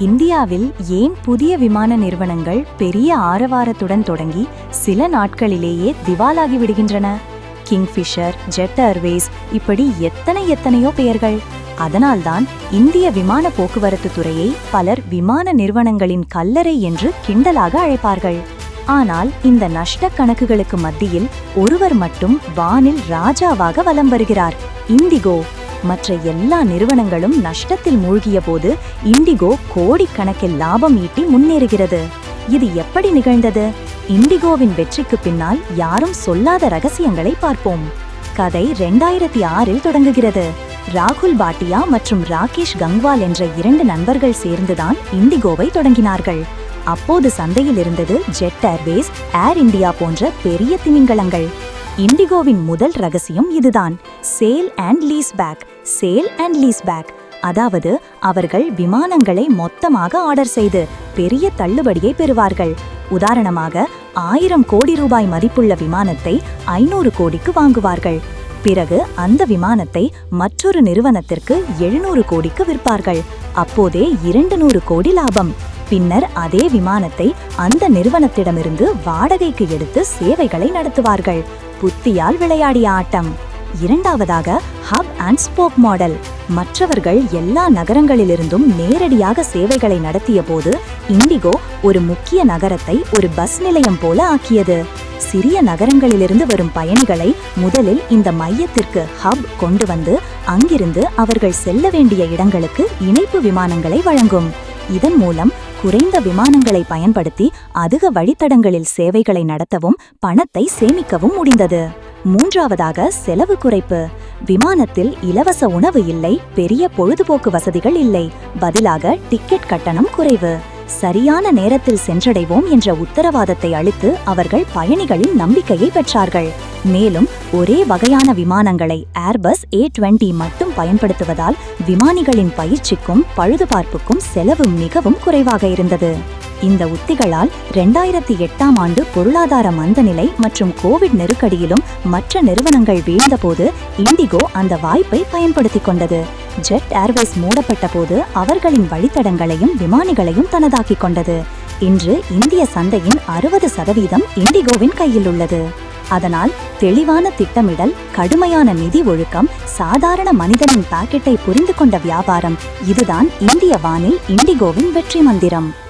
இந்தியாவில் ஏன் புதிய விமான நிறுவனங்கள் பெரிய ஆரவாரத்துடன் தொடங்கி சில நாட்களிலேயே திவாலாகி விடுகின்றன? கிங்ஃபிஷர் ஜெட் ஏர்வேஸ் இப்படி எத்தனை எத்தனையோ பெயர்கள். அதனால்தான் இந்திய விமான போக்குவரத்து துறையை பலர் விமான நிறுவனங்களின் கல்லறை என்று கிண்டலாக அழைப்பார்கள். ஆனால் இந்த நஷ்ட கணக்குகளுக்கு மத்தியில் ஒருவர் மட்டும் வானில் ராஜாவாக வலம் வருகிறார். இந்திகோ மற்ற எல்லா நிறுவனங்களும் நஷ்டத்தில் மூழ்கிய போது இண்டிகோ கோடிக்கணக்கில் லாபம் ஈட்டி முன்னேறுகிறது. இது எப்படி நிகழ்ந்தது? இண்டிகோவின் வெற்றிக்கு பின்னால் யாரும் சொல்லாத ரகசியங்களை பார்ப்போம். கதை ரெண்டாயிரத்தி ஆறில் தொடங்குகிறது. ராகுல் பாட்டியா மற்றும் ராகேஷ் கங்வால் என்ற இரண்டு நண்பர்கள் சேர்ந்துதான் இண்டிகோவை தொடங்கினார்கள். அப்போது சந்தையில் இருந்தது ஜெட் ஏர்வேஸ் ஏர் இந்தியா போன்ற பெரிய திமிங்கலங்கள். இண்டிகோவின் முதல் ரகசியம் இதுதான். Sale and lease back. Sale and lease back. அதாவது அவர்கள் விமானங்களை மொத்தமாக ஆர்டர் செய்து பெரிய தள்ளுபடியை பெறுவார்கள். உதாரணமாக ஆயிரம் கோடி ரூபாய் மதிப்புள்ள விமானத்தை ஐநூறு கோடிக்கு வாங்குவார்கள். பிறகு அந்த விமானத்தை மற்றொரு நிறுவனத்திற்கு எழுநூறு கோடிக்கு விற்பார்கள். அப்போதே இரண்டு நூறு கோடி லாபம். பின்னர் அதே விமானத்தை அந்த நிறுவனத்திடமிருந்து வாடகைக்கு எடுத்து சேவைகளை நடத்துவார்கள். புத்தியால் விளையாடிய ஆட்டம். இரண்டாவதாக ஹப் அண்ட் ஸ்போக் மாடல் மற்றவர்கள் எல்லா நகரங்களிலிருந்தும் நேரடியாக சேவைகளை நடத்திய போது இண்டிகோ ஒரு முக்கிய நகரத்தை ஒரு பஸ் நிலையம் போல ஆக்கியது. சிறிய நகரங்களிலிருந்து வரும் பயணிகளை முதலில் இந்த மையத்திற்கு ஹப் கொண்டு வந்து அங்கிருந்து அவர்கள் செல்ல வேண்டிய இடங்களுக்கு இணைப்பு விமானங்களை வழங்கும். இதன் மூலம் குறைந்த விமானங்களை பயன்படுத்தி அதிக வழித்தடங்களில் சேவைகளை நடத்தவும் பணத்தை சேமிக்கவும் முடிந்தது. மூன்றாவதாக செலவு குறைப்பு. விமானத்தில் இலவச உணவு இல்லை பெரிய பொழுதுபோக்கு வசதிகள் இல்லை. பதிலாக டிக்கெட் கட்டணம் குறைவு. சரியான நேரத்தில் சென்றடைவோம் என்ற உத்தரவாதத்தை அளித்து அவர்கள் பயணிகளின் நம்பிக்கையை பெற்றார்கள். மேலும் ஒரே வகையான விமானங்களை ஏர்பஸ் ஏ டுவெண்டி மட்டும் பயன்படுத்துவதால் விமானிகளின் பயிற்சிக்கும் பழுதுபார்ப்புக்கும் செலவு மிகவும் குறைவாக இருந்தது. இந்த உத்திகளால் ரெண்டாயிரத்தி எட்டாம் ஆண்டு பொருளாதார மந்தநிலை மற்றும் கோவிட் நெருக்கடியிலும் மற்ற நிறுவனங்கள் வீழ்ந்தபோது இண்டிகோ அந்த வாய்ப்பை பயன்படுத்திக் கொண்டது. ஜெட் ஏர்வேஸ் மூடப்பட்ட போது அவர்களின் வழித்தடங்களையும் விமானிகளையும் தனதாக்கிக் கொண்டது. இன்று இந்திய சந்தையின் அறுபது சதவீதம் இண்டிகோவின் கையில் உள்ளது. அதனால் தெளிவான திட்டமிடல் கடுமையான நிதி ஒழுக்கம் சாதாரண மனிதனின் பாக்கெட்டை புரிந்து கொண்ட வியாபாரம் இதுதான் இந்திய வானில் இண்டிகோவின் வெற்றி மந்திரம்.